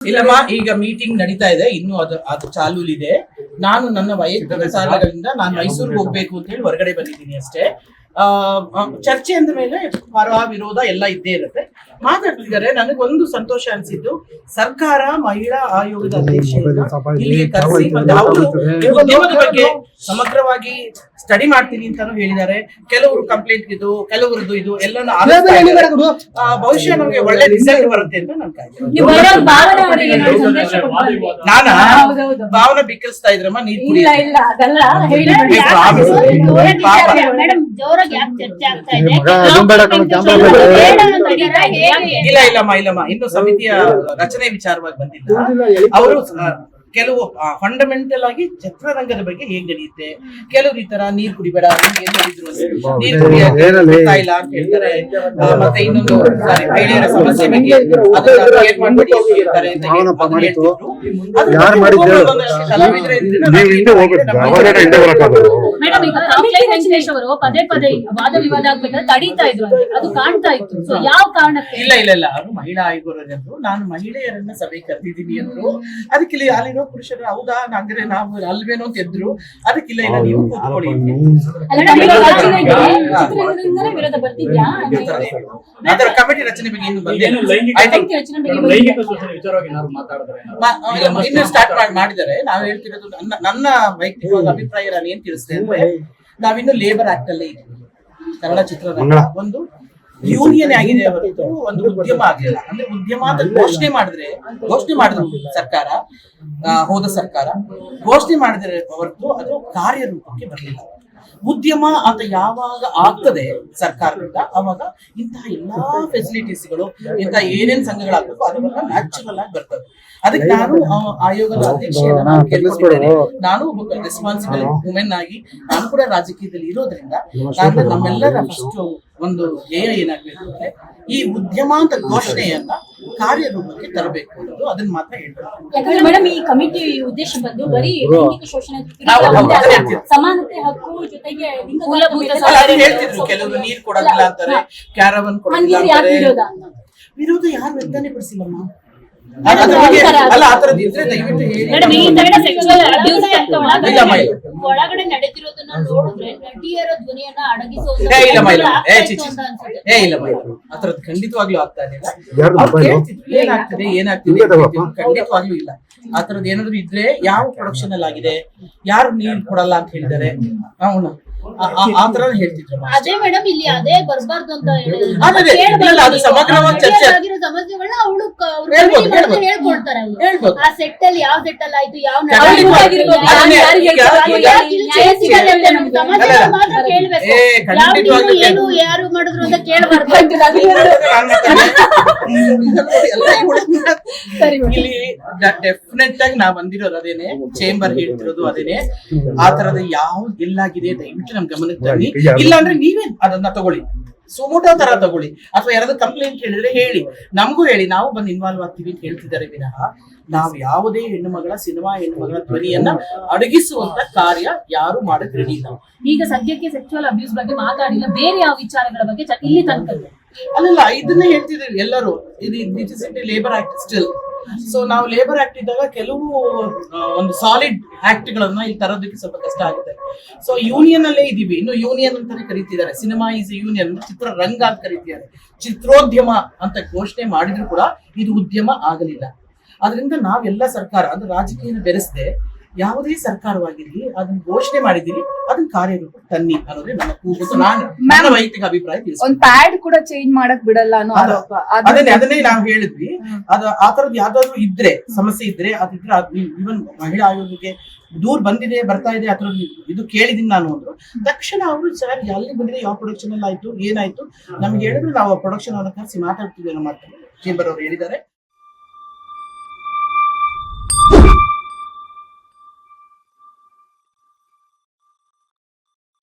ಇಲ್ಲಮ್ಮ ಈಗ ಮೀಟಿಂಗ್ ನಡೀತಾ ಇದೆ. ಇನ್ನು ಅದು ಅದು ಚಾಲೂಲಿದೆ. ನಾನು ನನ್ನ ವೈಯಕ್ತಿಕ ಸಾಲಗಳಿಂದ ನಾನು ಮೈಸೂರಿಗೆ ಹೋಗ್ಬೇಕು ಅಂತ ಹೇಳಿ ಹೊರಗಡೆ ಬಂದಿದ್ದೀನಿ ಅಷ್ಟೇ. ಆ, ಆ, ಚರ್ಚೆ ಅಂದ ಮೇಲೆ ಪರ ವಿರೋಧ ಎಲ್ಲ ಇದ್ದೇ ಇರುತ್ತೆ. ಮಾತಾಡ್ತಿದ್ದಾರೆ. ನನಗೊಂದು ಸಂತೋಷ ಅನ್ಸಿದ್ದು ಸರ್ಕಾರ ಮಹಿಳಾ ಆಯೋಗದ ಅಧ್ಯಕ್ಷ ಇಲ್ಲಿಗೆ ಕರೆಸಿ ಮತ್ತೆ ಅವರು ಉದ್ಯಮದ ಬಗ್ಗೆ ಸಮಗ್ರವಾಗಿ ಸ್ಟಡಿ ಮಾಡ್ತೀನಿ ಅಂತಾನು ಹೇಳಿದ್ದಾರೆ ಕೆಲವರು ಕಂಪ್ಲೇಂಟ್ ಇದು ಕೆಲವರದ್ದು ಇದು ಎಲ್ಲಾನು ಭವಿಷ್ಯ ಇದ್ದಾರೆ. ಆ, ಬಹುಶಃ ನಮಗೆ ಒಳ್ಳೆ ರಿಸಲ್ಟ್ ಬರುತ್ತೆ ಅಂತ ನಾನು ನೀವು ಭಾವನೆ ಅವರಿಗೆ ಏನಾದ್ರು ಸಂದೇಶ ಕೊಡ್ಬಾರ್ದು. ನಾನ ಹೌದೌದು. ಭಾವನ ಬಿಕ್ಕಳಿಸ್ತಾ ಇದ್ರಮ್ಮ ನೀರ್ ಇಲ್ಲ ಇಲ್ಲ ಅದಲ್ಲ ಹೇಳಿ ಏ, ಪ್ರಾಮಿಸ್. ಪಾಪ. ಮೇಡಮ್ ಜೋರಾಗಿ ಯಾಕೆ ಚರ್ಚೆ ಆಗ್ತಾ ಇದೆ ಮಗ, ಅದನ್ ಬೇಡ ಕಣೋ, ಕ್ಯಾಮ್ರಾ ಬೇಡ. ಬೇಡ ಅಂತ ನಡೀತಾ ಹೇಗೆ? ಇಲ್ಲ ಇಲ್ಲಮ್ಮ ಇಲ್ಲಮ್ಮ ಇನ್ನು ಸಮಿತಿಯ ರಚನೆ ವಿಚಾರವಾಗಿ ಬಂದಿಲ್ಲ ಅವರು ಕೆಲವು ಫಂಡಮೆಂಟಲ್ ಆಗಿ ಚಿತ್ರರಂಗದ ಬಗ್ಗೆ ಹೇಗ್ ನಡೆಯುತ್ತೆ? ಕೆಲವರು ಈ ತರ ನೀರ್ ಕುಡಿಬೇಡ ನೀರ್ ಇಲ್ಲ ಅಂತ ಹೇಳ್ತಾರೆ. ಮತ್ತೆ ಇನ್ನೊಂದು ಮಹಿಳೆಯರ ಸಮಸ್ಯೆ ಬಗ್ಗೆ ಅದು ಮಾಡ್ಬಿಟ್ಟು ಅಂತ. ಹೇಳ್ತಿದ್ರು. ಯಾರು ಬರಕ್ಕಾಗೋದು ಮೇಡಮ್ ಈಗ ಕಾಂಪ್ಲೈ ವೆಂಕಟೇಶ್ ಅವರು ಪದೇ ಪದೇ ವಾದ ವಿವಾದ ಆಗ್ಬೇಕಾದ್ರೆ ತಡೀತಾ ಇದ್ರು ಅದು ಕಾಣ್ತಾ ಇತ್ತು. ಸೊ ಯಾವ ಕಾರಣಕ್ಕೆ? ಇಲ್ಲ ಇಲ್ಲ ಇಲ್ಲ. ಅವರು ಮಹಿಳಾ ಆಯೋಗರಂದ್ರು ನಾನು ಮಹಿಳೆಯರನ್ನ ಸಭೆ ಕರೆದಿದ್ದೀನಿ ಅಂದ್ರು. ಅದಕ್ಕೆ ಅದಕ್ಕಿಲ್ಲ ಅಲ್ಲಿರೋ ಪುರುಷರು ಹೌದಾ ಹಂಗಾರೆ ನಾವು ಅಲ್ವೇನೋ ಅಂತಿದ್ರು ಅದಕ್ಕೆ ಅದಕ್ಕಿಲ್ಲ ಇಲ್ಲ ನೀವು ಕೂತ್ಕೊಳ್ಳಿ. ವಿರೋಧ ಬರ್ತಿದ್ಯಾ? ಅದರ ಕಮಿಟಿ ರಚನೆ ಬಗ್ಗೆ ಇನ್ನು ಬಂದಿಲ್ಲ. think- ಕಮಿಟಿ ರಚನೆ ಬಗ್ಗೆ ಇನ್ನು ಸ್ಟಾರ್ಟ್ ಮಾಡಿ ಮಾಡಿದ್ದಾರೆ. ನಾವು ಹೇಳ್ತಿರೋದು ನನ್ನ ನನ್ನ ವೈಯಕ್ತಿಕವಾದ ಅಭಿಪ್ರಾಯ ನಾನು ಏನ್ ತಿಳಿಸ್ತೇನೆ ಅಂದ್ರೆ ನಾವಿನ್ನು ಲೇಬರ್ ಆಕ್ಟ್ ಅಲ್ಲೇ ಇದ್ದೀವಿ. ಕನ್ನಡ ಚಿತ್ರರಂಗ ಒಂದು ಯೂನಿಯನ್ ಆಗಿದೆ ಹೊರತು ಒಂದು ಉದ್ಯಮ ಆಗಿಲ್ಲ. ಅಂದ್ರೆ ಉದ್ಯಮ ಅಂತ ಘೋಷಣೆ ಮಾಡಿದ್ರೆ ಘೋಷಣೆ ಮಾಡಿದ್ರು ಸರ್ಕಾರ ಆ, ಹೋದ ಸರ್ಕಾರ. ಘೋಷಣೆ ಮಾಡಿದ್ರೆ ಹೊರತು ಅದು ಕಾರ್ಯರೂಪಕ್ಕೆ ಬರಲಿಲ್ಲ. ಉದ್ಯಮ ಅಂತ ಯಾವಾಗ ಆಗ್ತದೆ ಸರ್ಕಾರದಿಂದ ಅವಾಗ ಇಂತಹ ಎಲ್ಲಾ ಫೆಸಿಲಿಟೀಸ್ಗಳು ಇಂತಹ ಏನೇನ್ ಸಂಘಗಳಾಗಬೇಕು ಅದೆಲ್ಲ ನ್ಯಾಚುರಲ್ ಆಗಿ ಬರ್ತದೆ. ಅದಕ್ಕೆ ನಾನು ಆಯೋಗದ ಅಧ್ಯಕ್ಷ ನಾನು ನಾನು ಒಬ್ಬ ರೆಸ್ಪಾನ್ಸಿಬಲ್ ವುಮೆನ್ ಆಗಿ ನಾನು ಕೂಡ ರಾಜಕೀಯದಲ್ಲಿ ಇರೋದ್ರಿಂದ ನಾನು ನಮ್ಮೆಲ್ಲರ ಫಸ್ಟ್ ಒಂದು ಧ್ಯೇಯ ಏನಾಗಬೇಕು ಅಂದ್ರೆ ಈ ಉದ್ಯಮ ಅಂತ ಘೋಷಣೆಯನ್ನ ಕಾರ್ಯರೂಪಕ್ಕೆ ತರಬೇಕು ಅನ್ನೋದು ಅದನ್ನ ಮಾತ್ರ ಹೇಳ್ಬೇಕು. ಯಾಕಂದ್ರೆ ಮೇಡಮ್ ಈ ಕಮಿಟಿ ಉದ್ದೇಶ ಬಂದು ಬರೀ ಲೈಂಗಿಕ ಶೋಷಣೆ ವಿರುದ್ಧ. ಸಮಾನತೆ ಹಕ್ಕು ಜೊತೆಗೆ ಹೇಳ್ತಿದ್ರು ಕೆಲವರು ನೀರ್ ಕೊಡೋದಿಲ್ಲ ಅಂತಾರೆ ಕ್ಯಾರವನ್ ಕೊಡೋದಿಲ್ಲ ಅಂತಾರೆ? ವಿರೋಧ? ಯಾರು ವ್ಯಕ್ತಾನೇ ಪಡಿಸಿಲ್ಲಮ್ಮ ಅದ್ರ ಬಗ್ಗೆ ಅಲ್ಲ ಆತರದ್ದು ಇದ್ರೆ ದಯವಿಟ್ಟು ಹೇಳಿ. ಮೇಡಮ್ ಈ ತರ ಸೆಕ್ಸುವಲ್ ಅಬ್ಯೂಸ್ ಅಂತ ಒಳಗಡೆ ಇಲ್ಲ, ಮೈ. ಒಳಗಡೆ ನಡೆದಿರೋದನ್ನ ನೋಡಿದ್ರೆ ನಟಿಯರ ಧ್ವನಿಯನ್ನ ಅಡಗಿಸೋ ಏ ಇಲ್ಲ ಮೈಲ ಏ ಆಗ್ತಾ ಚಿಚಿ ಏ ಇಲ್ಲ ಮೈಲ ಆತರದ್ದು ಖಂಡಿತವಾಗ್ಲೂ ಆಗ್ತಾ ಇರಲಿಲ್ಲ ಏನಾಗ್ತಿದೆ ಏನಾಗ್ತಿದೆ. ಖಂಡಿತವಾಗ್ಲೂ ಇಲ್ಲ. ಆತರದ್ ಏನಾದ್ರು ಇದ್ರೆ ಯಾವ ಪ್ರೊಡಕ್ಷನ್ ಅಲ್ಲಿ ಆಗಿದೆ ಯಾರು ನೀರ್ ಕೊಡಲ್ಲ ಅಂತ ಹೇಳಿದ್ದಾರೆ? ಅವನು. ಆತರ ಹೇಳ್ತಿದ್ರು. ಅದೇ ಮೇಡಮ್ ಇಲ್ಲಿ ಅದೇ ಬರ್ಬಾರ್ದು ಅಂತ. ಅದೇ, ಸಮಗ್ರವಾಗಿ ಚರ್ಚೆ- ಸಮಸ್ಯೆಗಳನ್ನ ಅವಳು. ಹೇಳ್ಕೊಡ್ತಾರೆ ಆ ಸೆಟ್ ಅಲ್ಲಿ ಯಾವ ಸೆಟ್ ಅಲ್ಲಿ ಆಯ್ತು ಯಾವ ಯಾರು ಏನು ಯಾರು ಮಾಡಿದ್ರು ಅಂತ ಕೇಳಬಾರ್ದು. ಇಲ್ಲಿ ಡೆಫಿನೆಟ್ ಆಗಿ ನಾ ಬಂದಿರೋದು ಅದೇನೆ ಚೇಂಬರ್ ಹೇಳ್ತಿರೋದು ಅದೇನೆ. ಆ ತರದ ಯಾವ ಎಲ್ಲಾಗಿದೆ ದಯವಿಟ್ಟು ನಮ್ ಗಮನಕ್ಕೆ ತನ್ನಿ. ಇಲ್ಲ ಅಂದ್ರೆ ನೀವೇ ಅದನ್ನ ತಗೊಳ್ಳಿ. ಸುಮೋಟೋ ತರ ತಗೊಳ್ಳಿ. ಅಥವಾ ಯಾರಾದ್ರೂ ಕಂಪ್ಲೇಂಟ್ ಕೇಳಿದ್ರೆ ಹೇಳಿ. ನಮಗೂ ಹೇಳಿ, ನಾವು ಬಂದು ಇನ್ವಾಲ್ವ್ ಆಗ್ತೀವಿ ಅಂತ ಹೇಳ್ತಿದ್ದಾರೆ ವಿನಃ, ನಾವು ಯಾವುದೇ ಹೆಣ್ಣು ಮಗಳ, ಸಿನಿಮಾ ಹೆಣ್ಣು ಮಗಳ ಧ್ವನಿಯನ್ನ ಅಡಗಿಸುವಂತ ಕಾರ್ಯ ಯಾರು ಮಾಡಕ್ ಇಲ್ಲ ಈಗ ಸದ್ಯಕ್ಕೆ ಸೆಕ್ಚುಯಲ್ ಅಬ್ಯೂಸ್ ಬಗ್ಗೆ ಮಾತಾಡಿಲ್ಲ. ಬೇರೆ ಯಾವ ವಿಚಾರಗಳ ಬಗ್ಗೆ ಇಲ್ಲಿ ತನಕ ಅಲ್ಲಲ್ಲ, ಇದನ್ನ ಹೇಳ್ತಿದ್ದೀವಿ ಎಲ್ಲರೂ. ಇದು it is labour act still so ನಾವು ಲೇಬರ್ ಆಕ್ಟ್ ಇದ್ದಾಗ ಕೆಲವು ಒಂದು ಸಾಲಿಡ್ ಆಕ್ಟ್ ಗಳನ್ನ ಇಲ್ಲಿ ತರೋದಕ್ಕೆ ಸ್ವಲ್ಪ ಕಷ್ಟ ಆಗುತ್ತೆ. ಸೊ ಯೂನಿಯನ್ ಅಲ್ಲೇ ಇದೀವಿ. ಇನ್ನು ಯೂನಿಯನ್ ಅಂತಾನೆ ಕರೀತಿದ್ದಾರೆ. ಸಿನಿಮಾ ಇಸ್ ಯೂನಿಯನ್ ಚಿತ್ರರಂಗ ಅಂತ ಕರೀತಿದ್ದಾರೆ. ಚಿತ್ರೋದ್ಯಮ ಅಂತ ಘೋಷಣೆ ಮಾಡಿದ್ರು ಕೂಡ ಇದು ಉದ್ಯಮ ಆಗಲಿಲ್ಲ. ಅದರಿಂದ ನಾವೆಲ್ಲ ಸರ್ಕಾರ ಅಂದ್ರೆ ರಾಜಕೀಯ ಬೆರೆಸದೆ ಯಾವುದೇ ಸರ್ಕಾರವಾಗಿರ್ಲಿ ಅದನ್ನ ಘೋಷಣೆ ಮಾಡಿದಿರಿ ಅದನ್ನ ಕಾರ್ಯರೂಪ ತನ್ನಿ ಅನ್ನೋದೇ ನನ್ನ ಕೂಗು ನಾನು ನನ್ನ ವೈಯಕ್ತಿಕ ಅಭಿಪ್ರಾಯ ತಿಳಿಸ್ತೀನಿ ಒಂದ್ ಪ್ಯಾಡ್ ಕೂಡ ಚೇಂಜ್ ಮಾಡಕ್ ಬಿಡಲ್ಲ ಅನ್ನೋ ಅದು- ಆರೋಪ. ಅದ್ರ ಅದನ್ನೇ ಅದನ್ನೇ ನಾವು ಹೇಳಿದ್ವಿ. ಅದು ಆ ತರದ್ ಯಾವ್ದಾದ್ರು ಇದ್ರೆ ಸಮಸ್ಯೆ ಇದ್ರೆ ಅದಿದ್ರೆ ಇವನ್ ಮಹಿಳಾ ಆಯೋಗಕ್ಕೆ ದೂರ್ ಬಂದಿದೆ ಬರ್ತಾ ಇದೆ ಅದ್ರ ಇದು ಕೇಳಿದೀನಿ ನಾನು ಅಂದ್ರು. ತಕ್ಷಣ ಅವರು ಸರ್ ಎಲ್ಲಿ ಬಂದಿದೆ ಯಾವ ಪ್ರೊಡಕ್ಷನ್ ಅಲ್ಲಿ ಆಯ್ತು ಏನಾಯ್ತು? ನಮ್ಗೆ ಹೇಳಿದ್ರು ನಾವು ಪ್ರೊಡಕ್ಷನ್ ಅವ್ರನ್ನ ಕರೆಸಿ ಮಾತಾಡ್ತೀವಿ ನಮ್ಮ ಚೇಂಬರ್ ಅವ್ರು ಹೇಳಿದ್ದಾರೆ.